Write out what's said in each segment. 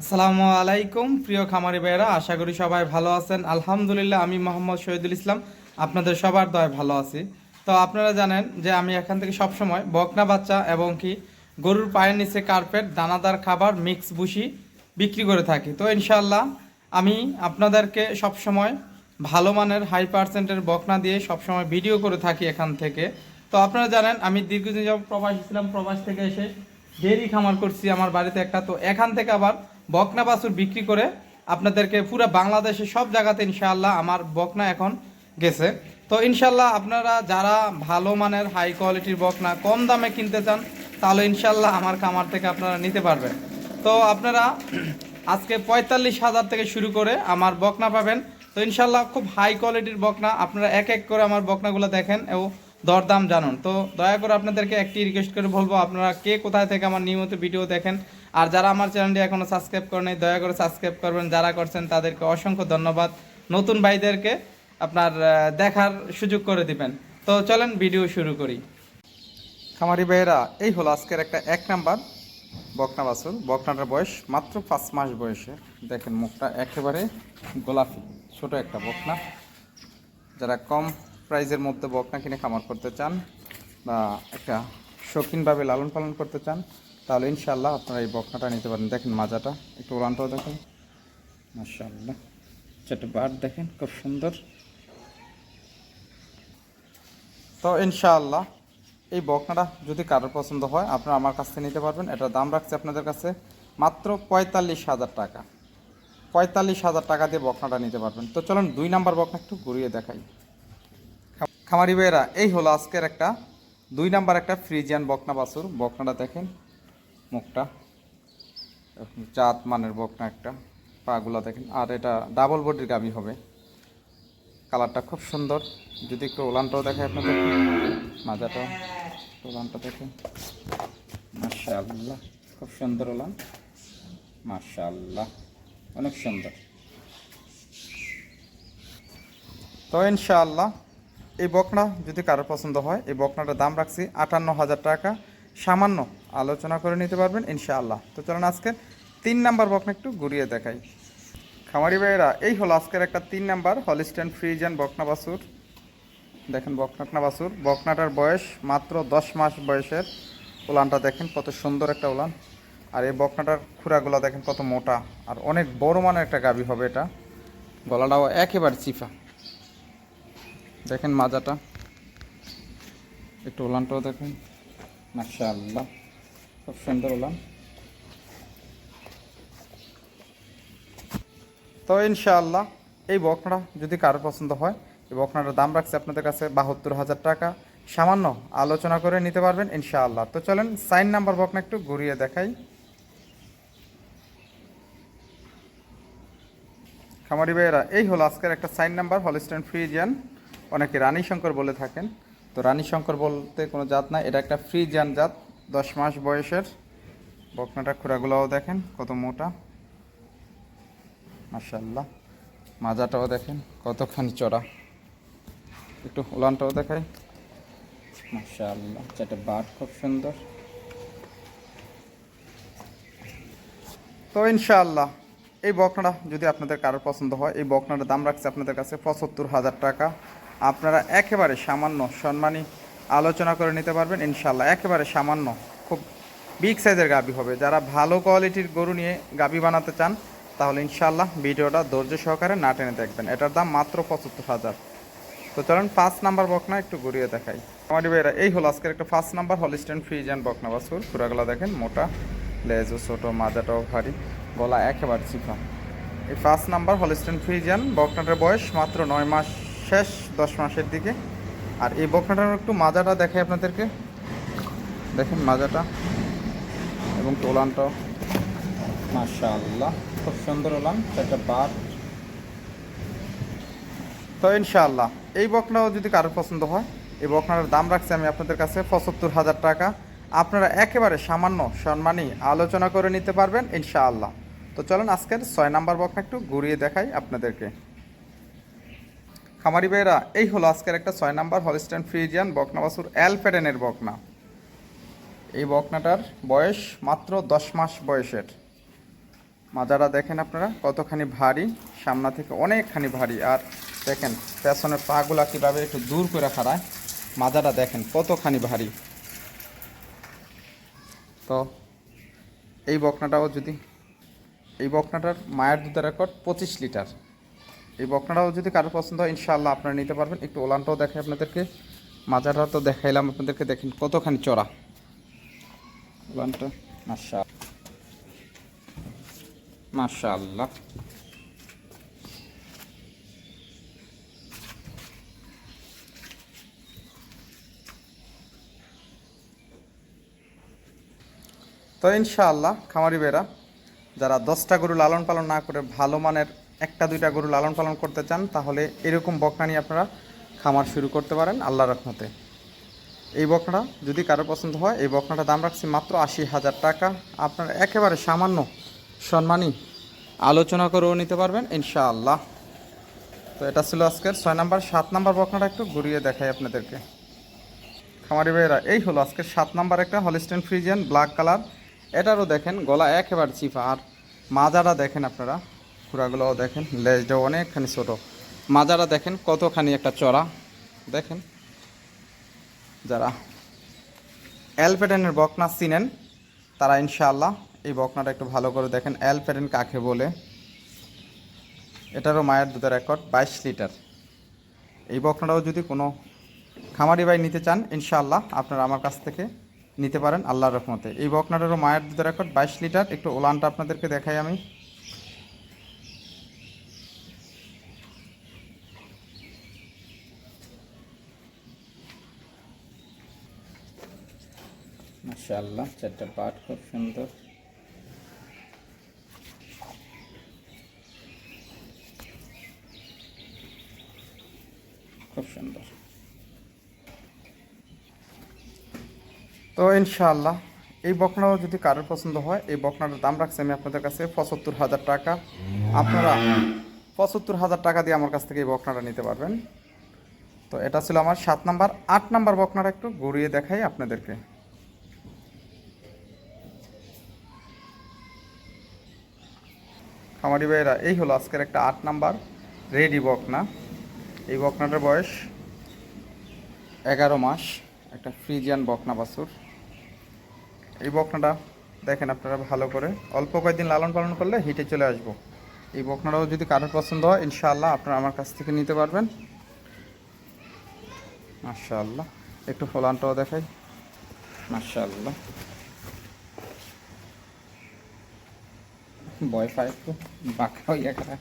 আসসালামু আলাইকুম, প্রিয় খামারি ভাইয়েরা, আশা করি সবাই ভালো আছেন। আলহামদুলিল্লাহ, আমি মোহাম্মদ শহীদুল ইসলাম, আপনাদের সবার দয় ভালো আছি। তো আপনারা জানেন যে আমি এখান থেকে সবসময় বকনা বাচ্চা এবং কি গরুর পায়ের নিচে কার্পেট, দানাদার খাবার, মিক্স বুসি বিক্রি করে থাকি। তো ইনশাল্লাহ আমি আপনাদেরকে সবসময় ভালো মানের হাই পার্সেন্টের বকনা দিয়ে সবসময় ভিডিও করে থাকি এখান থেকে। তো আপনারা জানেন, আমি দীর্ঘদিন যখন প্রবাস ছিলাম, প্রবাস থেকে এসে ডেরি খামার করছি আমার বাড়িতে একটা। তো এখান থেকে আবার বকনা বাছুর বিক্রি করে আপনাদেরকে পুরো বাংলাদেশে সব জায়গাতে ইনশাআল্লাহ আমার বকনা এখন গেছে। তো ইনশাল্লাহ আপনারা যারা ভালো মানের হাই কোয়ালিটির বকনা কম দামে কিনতে চান, তাহলে ইনশাল্লাহ আমার খামার থেকে আপনারা নিতে পারবেন। তো আপনারা আজকে পঁয়তাল্লিশ হাজার থেকে শুরু করে আমার বকনা পাবেন। তো ইনশাল্লাহ খুব হাই কোয়ালিটির বকনা, আপনারা এক এক করে আমার বকনাগুলো দেখেন এবং দরদাম জানুন। তো দয়া করে আপনাদেরকে একটি রিকোয়েস্ট করে বলব, আপনারা কে কোথায় থেকে আমার নিয়মিত ভিডিও দেখেন আর যারা আমার চ্যানেলটি এখনও সাবস্ক্রাইব করেন দয়া করে সাবস্ক্রাইব করবেন। যারা করছেন তাদেরকে অসংখ্য ধন্যবাদ। নতুন ভাইদেরকে আপনার দেখার সুযোগ করে দিবেন। তো চলেন ভিডিও শুরু করি। খামারি ভাইয়েরা, এই হলো আজকের একটা এক নাম্বার বকনা বাছুর। বকনাটার বয়স মাত্র পাঁচ মাস বয়সে। দেখেন মুখটা একেবারে গোলাপি, ছোট একটা বকনা। যারা কম প্রাইজের মধ্যে বকনা কিনে খামার করতে চান বা একটা শৌখিনভাবে লালন পালন করতে চান তাহলে ইনশাল্লাহ আপনারা এই বকনাটা নিতে পারেন। দেখেন মাজাটা, একটু উড়ানটাও দেখেন। মাশাআল্লাহ। ছোটো বার দেখেন, খুব সুন্দর। তো ইনশাআল্লাহ, এই বকনাটা যদি কারোর পছন্দ হয়, আপনারা আমার কাছ থেকে নিতে পারবেন। এটার দাম রাখছে আপনাদের কাছে মাত্র পঁয়তাল্লিশ হাজার টাকা। পঁয়তাল্লিশ হাজার টাকা দিয়ে বকনাটা নিতে পারবেন। তো চলুন দুই নাম্বার বকনা একটু ঘুরিয়ে দেখাই। খামারি ভাইয়েরা, এই হলো আজকের একটা, দুই নাম্বার একটা ফ্রিজিয়ান বকনা বাছুর। বকনাটা দেখেন মুখটা। চাঁদ মানের বকনা একটা। পাগুলা দেখেন। আর এটা ডাবল বডির গাবি হবে। কালারটা খুব সুন্দর। যদি একটু ওলানটাও দেখায় আপনাদের। মাজাটাও ওলানটা দেখেন। মাশাআল্লাহ। খুব সুন্দর ওলান। মাশাআল্লাহ। অনেক সুন্দর। তো ইনশাআল্লাহ, এই বকনা যদি কারোর পছন্দ হয়, এই বকনাটার দাম রাখছি আটান্ন হাজার টাকা। সামান্য আলোচনা করে নিতে পারবেন, ইনশাআল্লাহ। তো চলুন আজকে তিন নাম্বার বকনা একটু ঘুরিয়ে দেখাই। খামারি ভাইয়েরা, এই হলো আজকের একটা তিন নাম্বার হলিস্টেন ফ্রিজান বকনা বাসুর দেখেন বকনাটনা বাসুর বকনাটার বয়স মাত্র দশ মাস বয়সের। উলানটা দেখেন কত সুন্দর একটা উলান। আর এই বকনাটার খুঁড়াগুলো দেখেন কত মোটা। আর অনেক বড় মানের একটা গাবি হবে এটা। গলাটাও একেবারে চিফা দেখেন মাজাটা। একটু উলানটাও দেখেন। মাসা আল্লাহ খুব সুন্দর উলান তো ইনশাআল্লাহ, এই বকনাটা যদি কারোর পছন্দ হয়, এই বকনাটার দাম রাখছে আপনাদের কাছে বাহাত্তর হাজার টাকা। সামান্য আলোচনা করে নিতে পারবেন ইনশাআল্লাহ। তো চলেন, সাইন নাম্বার বকনা একটু ঘুরিয়ে দেখাই। খামারি ভাইয়েরা, এই হলো আজকের একটা সাইন নাম্বার, হলিস্টেন ফ্রিজিয়ান। অনেকে রানী শঙ্কর বলে থাকেন। তো রানী শঙ্কর বলতে কোনো জাত না এটা একটা ফ্রিজিয়ান জাত। দশ মাস বয়সের। বকনাটা খুঁড়াগুলোও দেখেন, কত মোটা। মাশাল্লাহ মাজাটাও দেখেন, কতখানি চড়া। একটু উলানটাও দেখাই। মাশাল্লাহ চারটে বাট খুব সুন্দর। তো ইনশাআল্লাহ, এই বকনাটা যদি আপনাদের কারোর পছন্দ হয়, এই বকনাটার দাম রাখছে আপনাদের কাছে পঁচাত্তর হাজার টাকা। আপনারা একেবারে সামান্য সম্মানী আলোচনা করে নিতে পারবেন ইনশাল্লাহ একেবারে সামান্য, খুব বিগ সাইজের গাবি হবে। যারা ভালো কোয়ালিটির গরু নিয়ে গাবি বানাতে চান, তাহলে ইনশাল্লাহ ভিডিওটা ধৈর্য সহকারে না টেনে দেখবেন। এটার দাম মাত্র পঁচাত্তর হাজার। তো চলেন পাঁচ নাম্বার বকনা একটু ঘুরিয়ে দেখাই। আমাদের ভাইরা এই হলো আজকের একটা first number Holstein Friesian and বকনা বাসুর খুরাগুলো দেখেন, মোটা লেজও ছোটো, মাজাটাও ভারী, গলা একেবারে চিপা। এই ফার্স্ট নাম্বার হলিস্টেন ফ্রিজিয়ান বকনাটার বয়স মাত্র নয় মাস শেষ, দশ মাসের দিকে। আর এই বকনাটার একটু মাজাটা দেখাই আপনাদেরকে। দেখেন মাজাটা এবং টোলানটাও মাশাআল্লাহ, খুব সুন্দর ওলান একটা বার। তো ইনশাআল্লাহ, এই বকনাও যদি কারোর পছন্দ হয়, এই বকনার দাম রাখছি আমি আপনাদের কাছে পঁচাত্তর হাজার টাকা। আপনারা একেবারে সামান্য সম্মানী আলোচনা করে নিতে পারবেন ইনশাআল্লাহ। তো চলুন আজকের ছয় নাম্বার বকনা একটু ঘুরিয়ে দেখাই আপনাদেরকে। খামারি ভাইয়েরা, এই হলো আজকের একটা ছয় নাম্বার হলিস্টেন ফ্রিজিয়ান বকনা বাসুর অ্যালফেডেনের বকনা। এই বকনাটার বয়স মাত্র দশ মাস বয়সের। মাজারা দেখেন আপনারা, কতখানি ভারী, সামনা থেকে অনেকখানি ভারী। আর দেখেন, পেছনের পাগুলা কীভাবে একটু দূর করে খাড়ায় মাজারা দেখেন কতখানি ভারী। তো, এই বকনাটাও যদি, এই বকনাটার মায়ের দুধের রেকর্ড পঁচিশ লিটার। এই বকনাটাও যদি কারও পছন্দ হয়, ইনশাআল্লাহ আপনারা নিতে পারবেন। একটু ওলানটাও দেখাই আপনাদেরকে। মাজারটা তো দেখাইলাম আপনাদেরকে, দেখেন কতখানি চড়া। ওলানটা, মাশা মাশাআল্লাহ। তো ইনশাআল্লাহ, খামারি বেরা যারা দশটা গরু লালন পালন না করে ভালো মানের একটা, দুইটা গরু লালন পালন করতে চান, তাহলে এরকম বকনা নিয়ে আপনারা খামার শুরু করতে পারেন আল্লাহ রহমতে। এই বকনাটা যদি কারও পছন্দ হয়, এই বকনাটার দাম রাখছি মাত্র আশি হাজার টাকা। আপনারা একেবারে সামান্য সম্মানী আলোচনা করেও নিতে পারবেন, ইনশাআল্লাহ। তো এটা ছিল আজকের ছয় নাম্বার, সাত নাম্বার বকনাটা একটু ঘুরিয়ে দেখাই আপনাদেরকে। খামারি ভাইয়েরা, এই হলো আজকের সাত নাম্বার একটা হলিস্টেন ফ্রিজিয়ান ব্ল্যাক কালার এটারও দেখেন, গলা একেবারে চিফা। আর মাজারা দেখেন আপনারা। খুঁড়াগুলোও দেখেন, লেজটাও অনেকখানি ছোট। মাজারা দেখেন, কতখানি একটা চড়া। দেখেন, যারা অ্যালপেডেনের বকনা চিনেন, তারা ইনশাআল্লাহ এই বকনাটা একটু ভালো করে দেখেন। অ্যালপেডেন কাকে বলে? এটারও মায়ের দুধের রেকর্ড, বাইশ লিটার। এই বকনাটাও যদি কোনো খামারি ভাই নিতে চান, ইনশাআল্লাহ আপনারা আমার কাছ থেকে নিতে পারেন, আল্লাহর রহমতে। এই বকনাটারও মায়ের দুধের রেকর্ড, বাইশ লিটার। একটু ওলানটা আপনাদেরকে দেখাই আমি। মাশাআল্লাহ চারটা পাট খুব সুন্দর। খুব সুন্দর। তো ইনশাআল্লাহ, এই বকনাও যদি কারোর পছন্দ হয়, এই বকনাটার দাম রাখছি আমি আপনাদের কাছে পঁচাত্তর হাজার টাকা। আপনারা পঁচাত্তর হাজার টাকা দিয়ে আমার কাছ থেকে এই বকনাটা নিতে পারবেন। তো এটা ছিল আমার সাত নাম্বার। আট নাম্বার বকনাটা একটু ঘুরিয়ে দেখাই আপনাদেরকে। খামারি ভাইয়েরা, এই হলো আজকের একটা আট নাম্বার রেডি বকনা। এই বকনাটার বয়স এগারো মাস, একটা ফ্রিজিয়ান বকনা বাসুর এই বকনাটা দেখেন আপনারা ভালো করে, অল্প কয়েকদিন লালন পালন করলে হিটে চলে আসব। এই বকনাটাও যদি কারোর পছন্দ হয়, ইনশাআল্লাহ আপনারা আমার কাছ থেকে নিতে পারবেন। মাশাআল্লাহ, একটু ফলানটাও দেখাই। মাশাআল্লাহ। ভয় পায় একটু, বাঁকা হইয়া খারাপ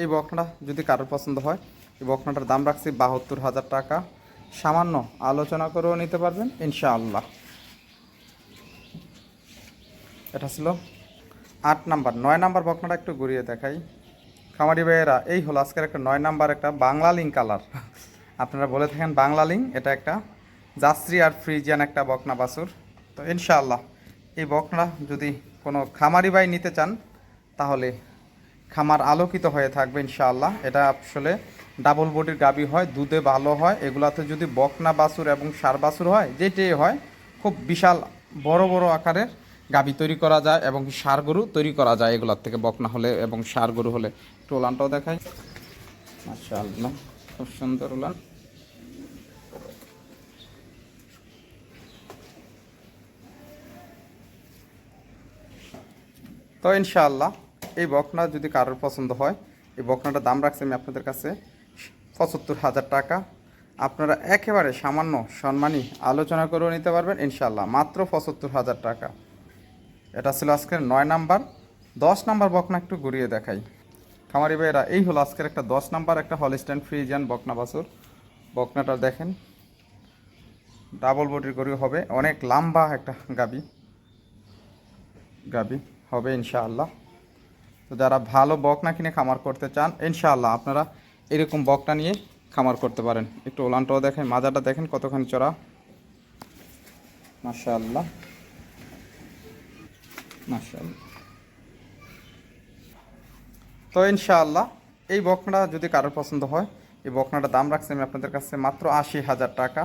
এই বকনাটা যদি কারোর পছন্দ হয়, এই বকনাটার দাম রাখছি বাহাত্তর হাজার টাকা। সামান্য আলোচনা করেও নিতে পারবেন, ইনশাআল্লাহ। এটা ছিল আট নাম্বার। নয় নাম্বার বকনাটা একটু ঘুরিয়ে দেখাই। খামারি ভাইয়েরা, এই হলো আজকের একটা নয় নাম্বার একটা বাংলা লিঙ্ক কালার। আপনারা বলে থাকেন বাংলা লিঙ্ক এটা একটা জাস্ত্রী আর ফ্রিজিয়ান একটা বকনা বাছুর। তো ইনশাআল্লাহ, এই বকনা যদি কোনো খামারি বাই নিতে চান, তাহলে খামার আলোকিত হয়ে থাকবে ইনশাআল্লাহ। এটা আসলে ডাবল বডির গাবি হয়, দুধে ভালো হয়, এগুলাতে যদি বকনা বাছুর এবং সার বাছুর হয়, যেটাই হয়, খুব বিশাল বড় বড় আকারের গাবি তৈরি করা যায় এবং সার গরু তৈরি করা যায় এগুলার থেকে বকনা হলে এবং সার গরু হলে। একটু ওলানটাও দেখাই। মাশাআল্লাহ, খুব সুন্দর ওলান। তো ইনশাআল্লাহ, এই বকনা যদি কারোর পছন্দ হয়, এই বকনাটার দাম রাখছি আমি আপনাদের কাছে পঁচাত্তর হাজার টাকা। আপনারা একেবারে সামান্য সম্মানী আলোচনা করেও নিতে পারবেন ইনশাআল্লাহ, মাত্র পঁচাত্তর হাজার টাকা। এটা ছিল আজকের নয় নাম্বার। দশ নাম্বার বকনা একটু ঘুরিয়ে দেখাই। খামারি ভাইয়েরা, এই হলো আজকের একটা দশ নাম্বার একটা হলিস্ট্যান্ড ফ্রিজিয়ান বকনা বাসুর বকনাটা দেখেন, ডাবল বডির গরু হবে, অনেক লম্বা একটা গাবি। গাবি। হবে ইনশাআল্লাহ। তো যারা ভালো বকনা কিনে খামার করতে চান, ইনশাআল্লাহ আপনারা এরকম বকনা নিয়ে খামার করতে পারেন। একটু ওলানটাও দেখেন, মাজাটা দেখেন কতখানি চড়া। মাশাআল্লাহ। মাশাআল্লাহ। তো ইনশাআল্লাহ, এই বকনাটা যদি কারোর পছন্দ হয়, এই বকনাটার দাম রাখছি আমি আপনাদের কাছে মাত্র আশি হাজার টাকা।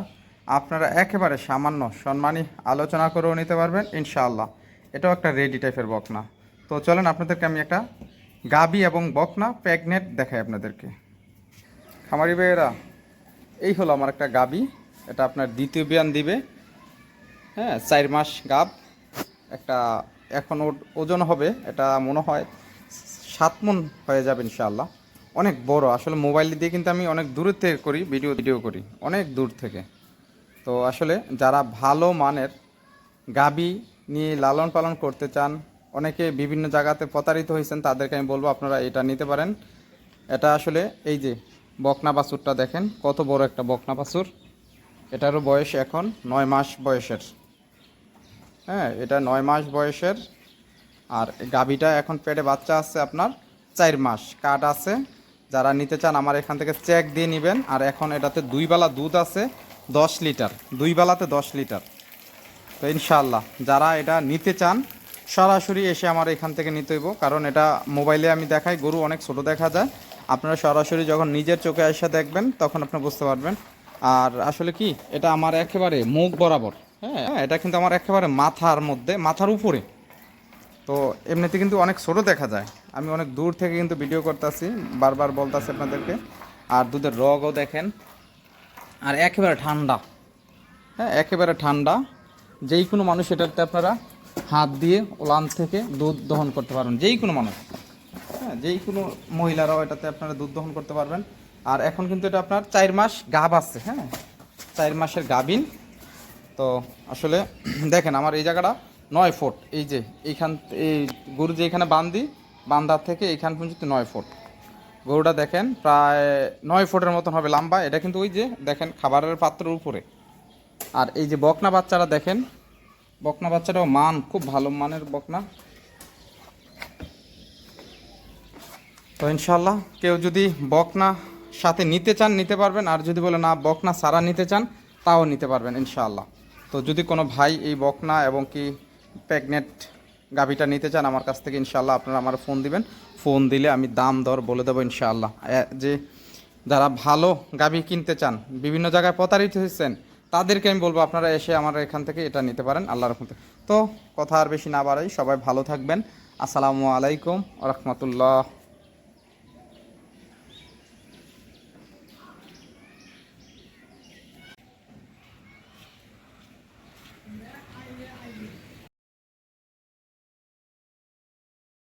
আপনারা একেবারে সামান্য সম্মানী আলোচনা করেও নিতে পারবেন, ইনশাআল্লাহ। এটাও একটা রেডি টাইপের বকনা। তো চলেন আপনাদেরকে আমি একটা গাবি এবং বকনা প্যাগনেট দেখাই আপনাদেরকে। খামারি ভাইয়েরা, এই হলো আমার একটা গাবি। এটা আপনার দ্বিতীয় বিয়ান দিবে। হ্যাঁ চার মাস গাব। একটা এখন ওজন হবে, এটা মনে হয় সাত মন হয়ে যাবে ইনশাআল্লাহ। অনেক বড়, আসলে মোবাইল দিয়ে কিন্তু আমি অনেক দূরের থেকে করি, ভিডিও ভিডিও করি, অনেক দূর থেকে। তো আসলে যারা ভালো মানের গাবি নিয়ে লালন পালন করতে চান, অনেকে বিভিন্ন জায়গাতে প্রতারিত হয়েছেন, তাদেরকে আমি বলব আপনারা এটা নিতে পারেন। এটা আসলে এই যে বকনা বাছুরটা দেখেন, কত বড় একটা বকনা বাছুর। এটারও বয়স এখন নয় মাস বয়সের। হ্যাঁ এটা নয় মাস বয়সের। আর গাভীটা এখন পেটে বাচ্চা আছে আপনার চার মাস। কাঠ আছে। যারা নিতে চান আমার এখান থেকে চেক দিয়ে নেবেন। আর এখন এটাতে দুই বেলা দুধ আছে, দশ লিটার। দুই বেলাতে দশ লিটার। তো ইনশাল্লাহ যারা এটা নিতে চান সরাসরি এসে আমার এখান থেকে নিতে হইব। কারণ এটা মোবাইলে আমি দেখাই গরু অনেক ছোট দেখা যায়। আপনারা সরাসরি যখন নিজের চোখে এসে দেখবেন তখন আপনি বুঝতে পারবেন। আর আসলে কি এটা আমার একেবারে মুখ বরাবর হ্যাঁ? হ্যাঁ, এটা কিন্তু আমার একেবারে মাথার মধ্যে মাথার উপরে। তো এমনিতে কিন্তু অনেক ছোট দেখা যায়। আমি অনেক দূর থেকে কিন্তু ভিডিও করতেছি বারবার বলতেছি আপনাদেরকে। আর দুধের রগও দেখেন। আর একেবারে ঠান্ডা হ্যাঁ একেবারে ঠান্ডা। যেই কোনো মানুষ এটাতে আপনারা হাত দিয়ে ওলান থেকে দুধ দহন করতে পারবেন যেই কোনো মানুষ। হ্যাঁ যেই কোনো মহিলারাও এটাতে আপনারা দুধ দহন করতে পারবেন। আর এখন কিন্তু এটা আপনার চার মাস গাব আছে হ্যাঁ চার মাসের গাবিন। তো আসলে দেখেন আমার এই জায়গাটা নয় ফুট, এই যে এইখান, এই গরু যে এখানে বান্ধি বান্ধার থেকে এইখান পর্যন্ত নয় ফুট। গরুটা দেখেন প্রায় নয় ফুটের মতন হবে লম্বা, এটা কিন্তু ওই যে দেখেন খাবারের পাত্রের উপরে। আর এই যে বকনা বাচ্চারা দেখেন, বকনা বাচ্চাটাও মান, খুব ভালো মানের বকনা। তো ইনশাল্লাহ কেউ যদি বকনা সাথে নিতে চান, নিতে পারবেন। আর যদি বলে না, বকনা সারা নিতে চান, তাও নিতে পারবেন ইনশাআল্লাহ। তো যদি কোনো ভাই এই বকনা এবং কি প্রেগনেট গাভিটা নিতে চান, আমার কাছ থেকে ইনশাআল্লাহ আপনারা আমার ফোন দিবেন। ফোন দিলে আমি দাম দর বলে দেবো ইনশাআল্লাহ। যে যারা ভালো গাভি কিনতে চান, বিভিন্ন জায়গায় প্রতারিত হয়েছেন তাদেরকে আমি বলব, আপনারা এসে আমার এখান থেকে এটা নিতে পারেন, আল্লাহর রহমতে। তো, কথা আর বেশি না বাড়াই, সবাই ভালো থাকবেন। আসসালামু আলাইকুম রহমতুল্লাহ।